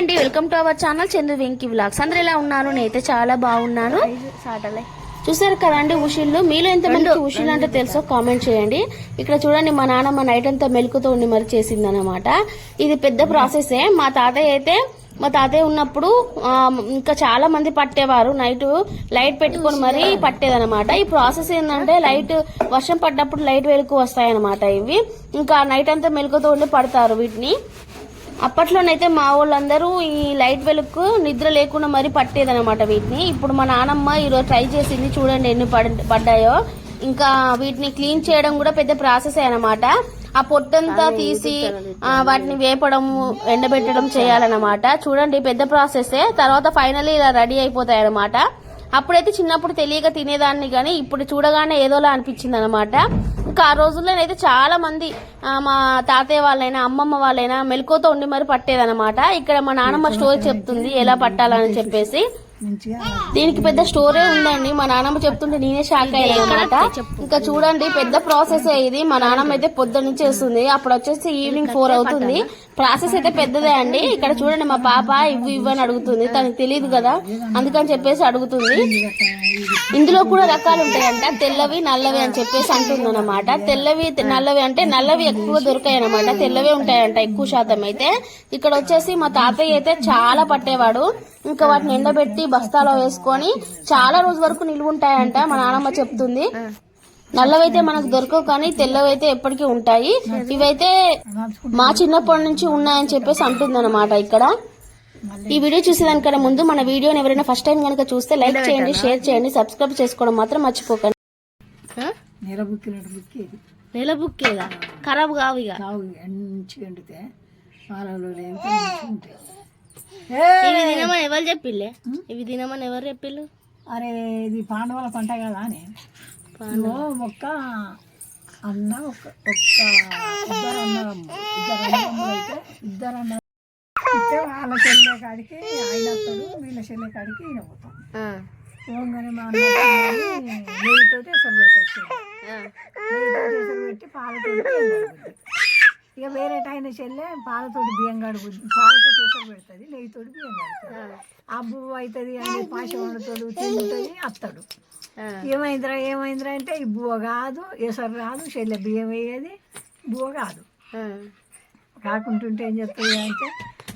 అండి welcome to our channel Chandra Venki vlogs అందరు ఎలా ఉన్నారు? నేనైతే చాలా బాగున్నాను. చూసారు కదండి ఉషిళ్ళు మీలో ఎంతమంది ఉషిళ్ళు అంటే తెలుసో కామెంట్ చేయండి. ఇక్కడ చూడండి మా నాన్నమ్మ నైట్ అంతా మెలుకుతో ఉండి మరి చేసింది అనమాట ఇది పెద్ద ప్రాసెసే మా తాతయ్య అయితే మా తాతయ్య ఉన్నప్పుడు ఇంకా చాలా మంది పట్టేవారు. నైట్ లైట్ పెట్టుకొని మరీ పట్టేదన్నమాట. ఈ ప్రాసెస్ ఏంటంటే లైట్ వర్షం పడ్డప్పుడు లైట్ వెలుగు వస్తాయన్నమాట ఇవి. ఇంకా నైట్ అంతా మెలుకుతో ఉండి పడతారు వీటిని. అప్పట్లోనైతే మా వాళ్ళందరూ ఈ లైట్ వెలుగు నిద్ర లేకుండా మరీ పట్టేదన్నమాట వీటిని. ఇప్పుడు మా నానమ్మ ఈరోజు ట్రై చేసింది చూడండి ఎన్ని పడ్- పడ్డాయో. ఇంకా వీటిని క్లీన్ చేయడం కూడా పెద్ద ప్రాసెస్ అన్నమాట. ఆ పొట్టంతా తీసి వాటిని వేపడం ఎండబెట్టడం చేయాలన్నమాట. చూడండి పెద్ద ప్రాసెసే తర్వాత ఫైనల్లీ ఇలా రెడీ అయిపోతాయి అన్నమాట అప్పుడైతే చిన్నప్పుడు తెలియక తినేదాన్ని కానీ ఇప్పుడు చూడగానే ఏదోలా అనిపించింది అనమాట ఇంకా ఆ రోజుల్లోనైతే చాలా మంది మా తాతయ్య వాళ్ళైనా అమ్మమ్మ వాళ్ళైనా మెలకువతో ఉండి మరి పట్టేదన్నమాట. ఇక్కడ మా నాన్నమ్మ స్టోరీ చెప్తుంది ఎలా పట్టాలని చెప్పేసి. దీనికి పెద్ద స్టోరీ ఉందండి. మా నాన్నమ్మ చెప్తుంటే నేనే షాక్ అయ్యానమాట ఇంకా చూడండి పెద్ద ప్రాసెస్ ఇది. మా నాన్నమ్మ అయితే పొద్దు నుంచి చేస్తుంది అప్పుడు వచ్చేసి ఈవినింగ్ ఫోర్ అవుతుంది. ప్రాసెస్ అయితే పెద్దదే అండి. ఇక్కడ చూడండి మా పాప ఇవ్వు ఇవ్వు అని అడుగుతుంది. తనకు తెలియదు కదా. అందుకని చెప్పేసి అడుగుతుంది. ఇందులో కూడా రకాలు ఉంటాయంట. తెల్లవి నల్లవి అని చెప్పేసి అంటుంది అనమాట తెల్లవి నల్లవి అంటే నల్లవి ఎక్కువ దొరికాయి అనమాట తెల్లవే ఉంటాయంట ఎక్కువ శాతం అయితే. ఇక్కడ వచ్చేసి మా తాతయ్య అయితే చాలా పట్టేవాడు. ఇంకా వాటిని ఎండబెట్టి బస్తాలో వేసుకొని చాలా రోజు వరకు నిలువ ఉంటాయంట మా నాన్నమ్మ చెప్తుంది. నల్లవైతే మనకు దొరకవు కానీ తెల్లవైతే ఎప్పటికీ ఉంటాయి. ఇవైతే మా చిన్నప్పటి నుంచి ఉన్నాయని చెప్పేసి అంటుందన్నమాట ఇక్కడ. ఈ వీడియో చూసేదానికన్నా ముందు మన వీడియోని ఎవరైనా ఫస్ట్ టైం కనుక చూస్తే లైక్ చేయండి షేర్ చేయండి సబ్స్క్రైబ్ చేసుకోవడం మాత్రం మర్చిపోకండి. బుక్కేది నెల ఖరాబ్ కావు ఇక. మంచిగా వండితే పాలలో లేకపోతే మంచిగా ఉంటాయి ఇవి తినమని ఎవరు చెప్పిల్లే? ఇవి తినమని ఎవరు చెప్పిల్లు? అరే ఇది పాండవుల పంట కదా అని. ఒక్క అన్న ఒక ఒక్క ఇద్దరు అన్నదమ్ము ఇద్దరు అన్నదమ్ములు అయితే ఇద్దరు అన్న వాళ్ళ చెల్లె కాడికి ఆయన వస్తాడు వీళ్ళ చెల్లె కాడికి ఈయన పోతాం పోగానే మా అన్న నెయ్యితోటి ఎసరు పెట్టి పాలతోటి ఇక వేరే టైం చెల్లె పాలతోటి బియ్యం కడుగుద్ది పాలతోటి ఎసరు పెడుతుంది. కడుగుతుంది అబ్బు అవుతుంది అని పాశ వండుతాడు తింటుంది అత్తడు ఏమైందిరా ఏమైందిరా అంటే ఈ బువ్వ కాదు ఎసరు రాదు చెల్లె బియ్యం వేయేది బువ్వ కాదు. కాకుంటుంటే ఏం చెప్తుంది అంటే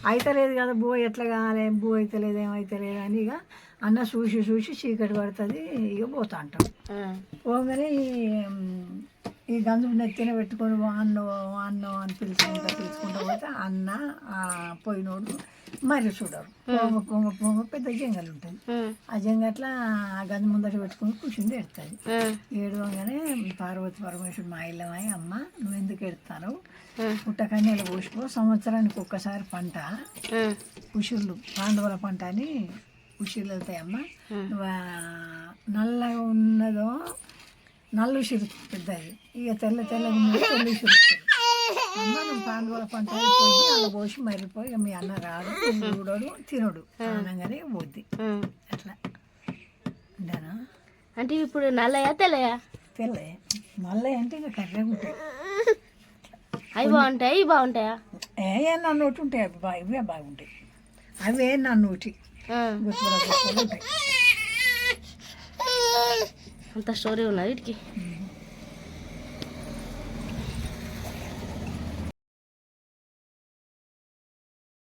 అయితలేదు కదా బువ్వ ఎట్లా కావాలి? బువ్వ అయితలేదు ఏమైతలేదు? అని ఇక అన్న చూసి చూసి చీకటి పడుతుంది ఇక పోతా అంటాం పోగానే ఈ గంజు నెత్తిన పెట్టుకొని వాన్నో వాన్నో అని పిలుచుకుంటా పిలుచుకుంటా పోతే అన్న ఆ పోయినోడు మరి చూడరు. పోమ పోమ పోమ పెద్ద జంగలు ఉంటుంది ఆ జంగట్ల ఆ గంజు ముందట పెట్టుకొని కూర్చుని ఎడుతుంది ఏడవగానే పార్వతి పరమేశ్వరుడు మా ఇల్లమాయి అమ్మ నువ్వు ఎందుకు ఎడతాను పుట్టకన్యలు పోసిపో సంవత్సరానికి ఒక్కసారి పంట. ఉషుళ్ళు పాండవుల పంట అని వెళ్తాయమ్మ. నువ్వు ఆ నల్లగా ఉన్నదో నల్లు ఉసిరు పెద్దది. ఇక తెల్ల ఉన్నది తెల్ల ఉసిరు అమ్మ నువ్వు పాండవుల పంట అలా పోసి మరిపోయి ఇక మీ అన్న రాడు చూడడు తినడు. అనగానే పోద్ది. అట్లా. అంతేనా అంటే ఇప్పుడు నల్లయా తెల్లయా? తెల్లే మళ్ళీ అంటే ఇంకా కర్రెగా ఉంటాయి అవి బాగుంటాయి? ఇవి బాగుంటాయా? ఏ నా నోటి ఉంటాయి అవి బా ఇవే బాగుంటాయి. అవే నా నోటి. గుర్తులు ఉంటాయి. అంత స్టోరీ ఉన్నది వీటికి ఉమ్.